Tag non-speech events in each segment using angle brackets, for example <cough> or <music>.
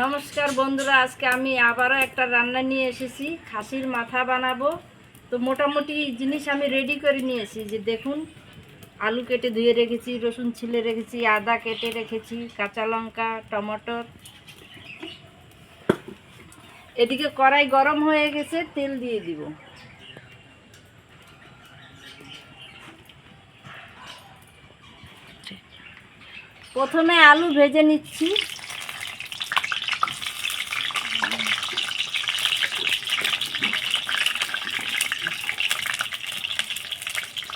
নমস্কার বন্ধুরা, আজকে আমি আবারও একটা রান্না নিয়ে এসেছি, খাসির মাথা বানাবো। তো মোটামুটি জিনিস আমি রেডি করে নিয়েছি, যে দেখুন, আলু কেটে ধুয়ে রেখেছি, রসুন ছিলে রেখেছি, আদা কেটে রেখেছি, কাঁচা লঙ্কা, টমেটোর। এদিকে কড়াই গরম হয়ে গেছে, তেল দিয়ে দিব। প্রথমে আলু ভেজে নিচ্ছি।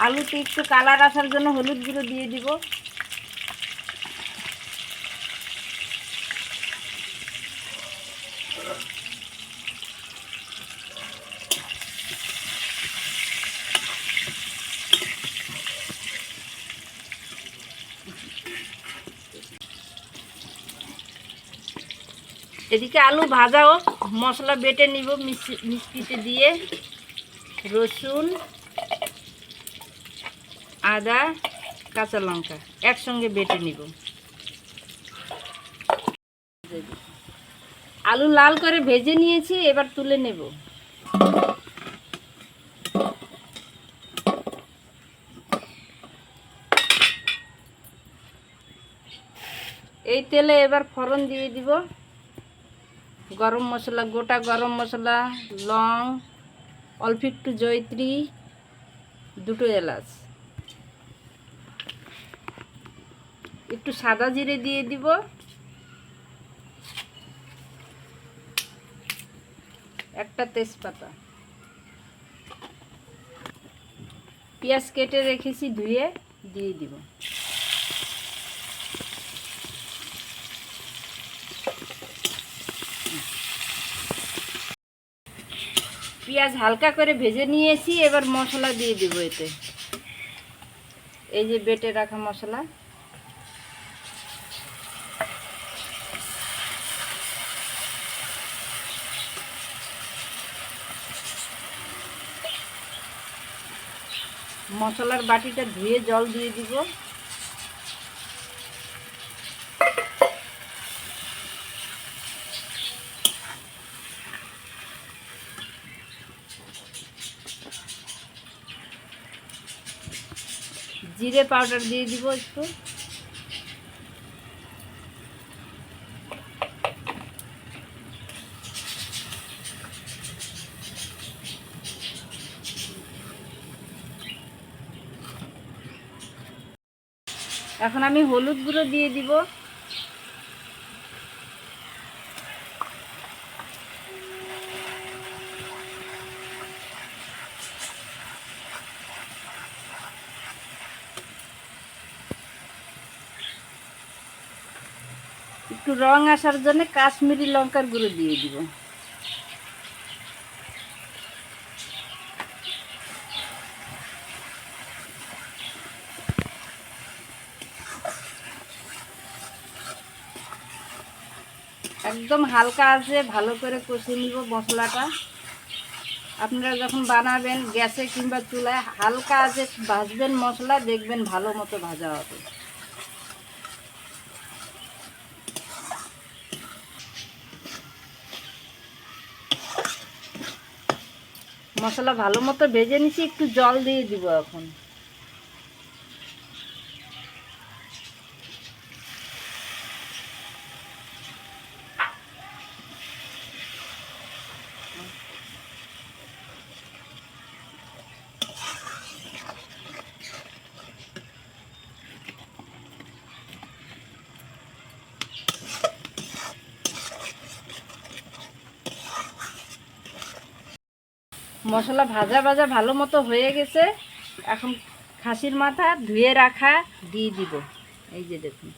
আলুতে একটু কালার আসার জন্য হলুদ গুঁড়ো দিয়ে দিব। এদিকে আলু ভাজাও মশলা বেটে নিব মিক্সিতে দিয়ে। রসুন আদা, কাঁচা লঙ্কা একসঙ্গে বেটে নিব। আলু লাল করে ভেজে নিয়েছি, এবার তুলে নেব। এই তেলে এবার ফোড়ন দিয়ে দিব। গরম মশলা, গোটা গরম মশলা, লং, অল্প একটু জয়ত্রী, দুটো এলাচ। একটু সাদা জিরে দিয়ে দিব। একটা তেজপাতা। পেঁয়াজ কেটে রেখেছি ধুয়ে দিয়ে দিব। পেঁয়াজ হালকা করে ভেজে নিয়েছি, এবার মশলা দিয়ে দিব এতে। এই যে বেটে রাখা মশলা। মশলার বাটিটা ধুয়ে জল দিয়ে দিব। জিরে পাউডার দিয়ে দিব একটু। এখন আমি হলুদ গুঁড়ো দিয়ে দিব। একটু রং আসার জন্য কাশ্মীরি লঙ্কার গুঁড়ো দিয়ে দিব। একদম হালকা আছে, ভালো করে কষিয়ে নিব মশলাটা। আপনারা যখন বানাবেন গ্যাসে কিংবা চুলায়, হালকা আছে, ভাজবেন মশলা, দেখবেন ভালো মতো ভাজা হবে। মশলা ভালো মতো ভেজে নিছি, একটু জল দিয়ে দিব এখন। মশলা ভাজা ভাজা ভালো মতো হয়ে গেছে। এখন খাসির মাথা ধুয়ে রাখা দিয়ে দিব। এই যে দেখুন।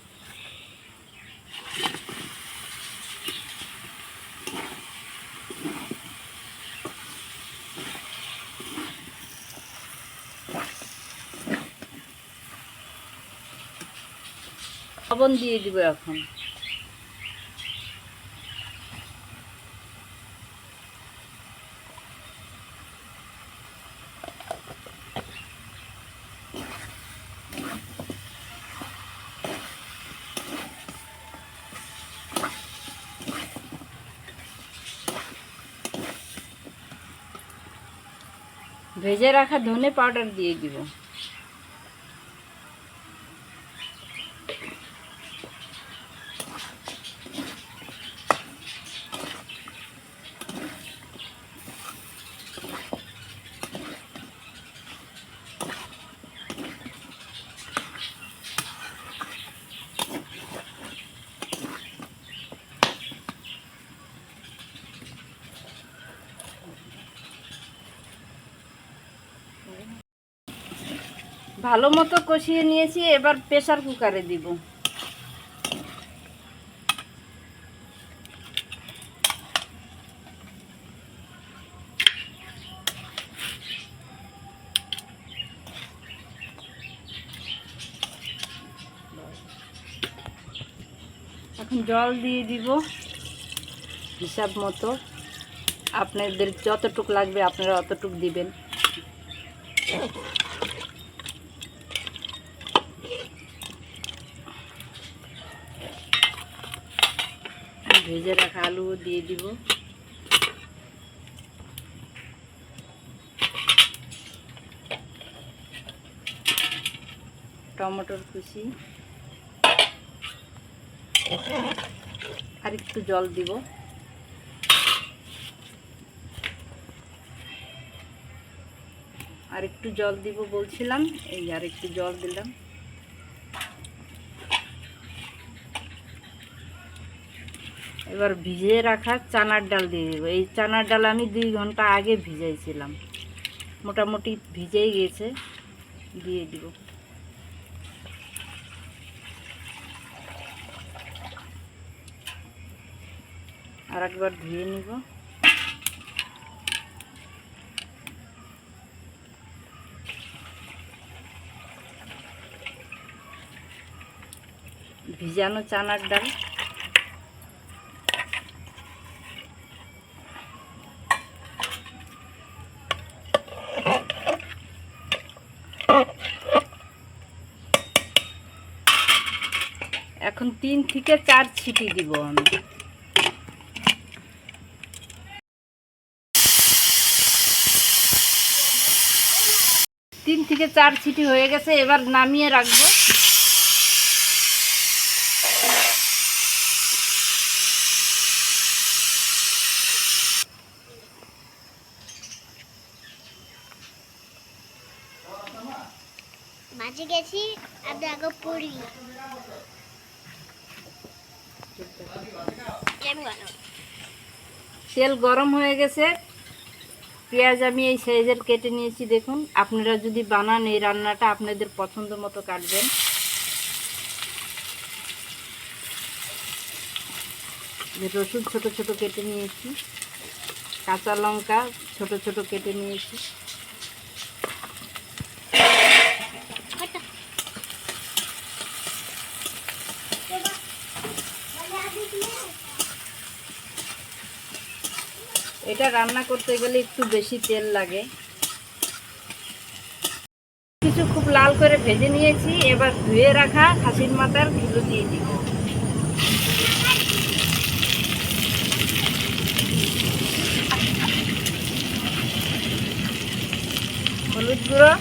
দিয়ে দিব এখন। ভেজে রাখা ধনে পাউডার দিয়ে দিব। ভালো মতো কষিয়ে নিয়েছি, এবার প্রেসার কুকারে দিব। এখন জল দিয়ে দিব, হিসাব মতো। আপনাদের যতটুক লাগবে, আপনারা অতটুক দিবেন। ভেজে রাখা আলু দিয়ে দিব। টমেটোর কুচি। আর একটু জল দিব। আর একটু জল দিব বলছিলাম, এই আর একটু জল দিলাম। এবার ভিজিয়ে রাখা চানার ডাল দিয়ে দেবো। এই চানার ডাল আমি দুই ঘণ্টা আগে ভিজাইছিলাম। মোটামুটি ভিজেই গেছে, দিয়ে দিব। আর একবার ধুয়ে নিব। ভিজানো চানার ডাল এখন তিন থেকে চার ছিটি দিব আমি। তিন থেকে চার ছিটি হয়ে গেছে, এবার নামিয়ে রাখব। গেছি আমি আগে পড়ি তেল গরম হয়ে গেছে। পেঁয়াজ আমি এই সাইজের কেটে নিয়েছি, দেখুন। আপনারা যদি বানান, এই রান্নাটা আপনাদের পছন্দ মতো কাটবেন। রসুন ছোট ছোট কেটে নিয়েছি, কাঁচা লঙ্কা ছোট ছোট কেটে নিয়েছি। এটা রান্না করতে গেলে একটু বেশি তেল লাগে। কিছু খুব লাল করে ভেজে নিয়েছি, এবার ধুয়ে রাখা খাসির মাথার কিলো দিয়ে দিব। হলুদ গুঁড়ো।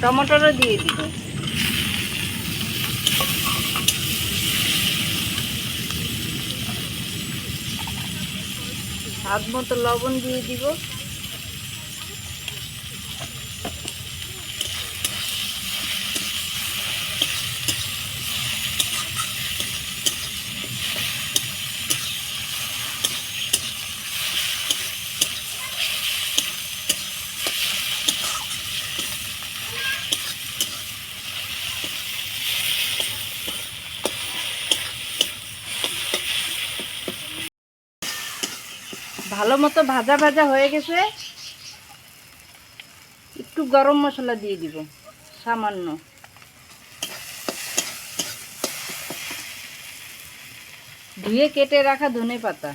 টমেটোরও দিয়ে দিব। স্বাদ মতো লবণ দিয়ে দিব। ভালো মতো ভাজা ভাজা হয়ে গেছে। একটু গরম মশলা দিয়ে দিব, সামান্য। ধুয়ে কেটে রাখা ধনে পাতা।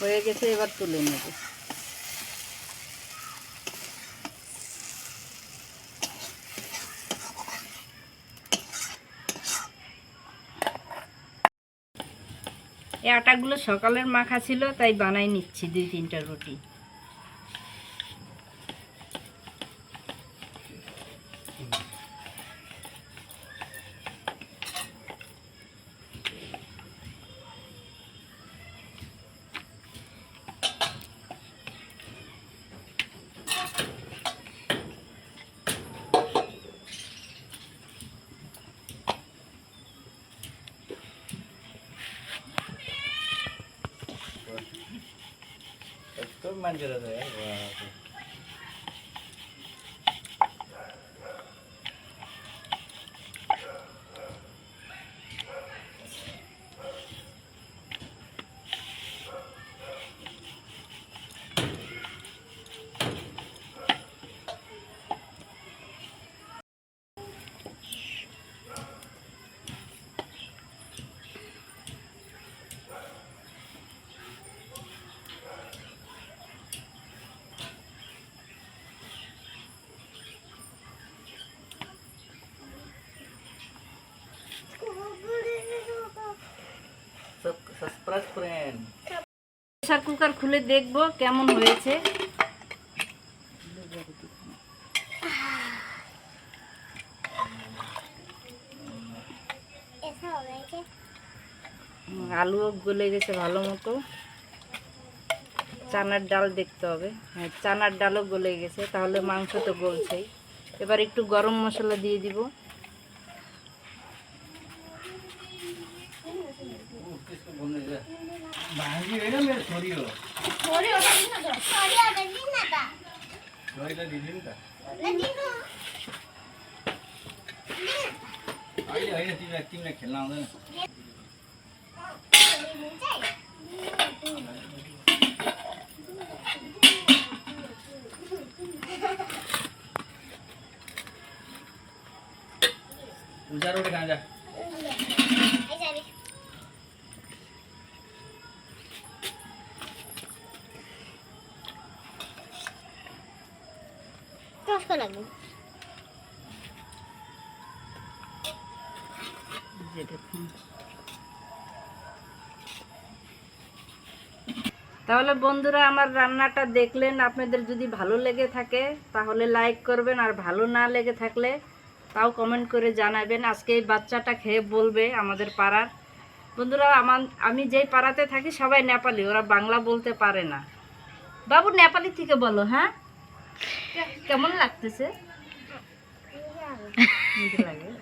হয়ে গেছে, এবার তুলে নেব। আটাগুলো সকালের মাখা ছিল তাই বানাই নিচ্ছি দুই তিনটা রুটি। 만들어서요. প্রেসার কুকার খুলে দেখব কেমন হয়েছে। আলুও গলে গেছে ভালো মতো। চানার ডাল দেখতে হবে। হ্যাঁ চানার ডালও গলে গেছে, তাহলে মাংস তো গলছেই। এবার একটু গরম মশলা দিয়ে দিব। ભાંગી હોય ને મેં છોરીઓ છોરીઓ છોરીઓ દીધી ને તા છોરીઓ દીધી ને તા આઈ આઈ ટીમ ને ટીમ ને ખેલના આવે ને ઉજારો લે કાંજા তাহলে বন্ধুরা, আমার রান্নাটা দেখলেন। আপনাদের যদি ভালো লেগে থাকে, তাহলে লাইক করবেন। আর ভালো না লেগে থাকলে, তাও কমেন্ট করে জানাবেন। আজকে এই বাচ্চাটা খেয়ে বলবে আমাদের পাড়ার। বন্ধুরা, আমার, আমি যেই পাড়াতে থাকি, সবাই নেপালি। ওরা বাংলা বলতে পারে না। বাবু, নেপালি থেকে বলো হ্যাঁ? কেমন লাগতেছে? <laughs> লাগে।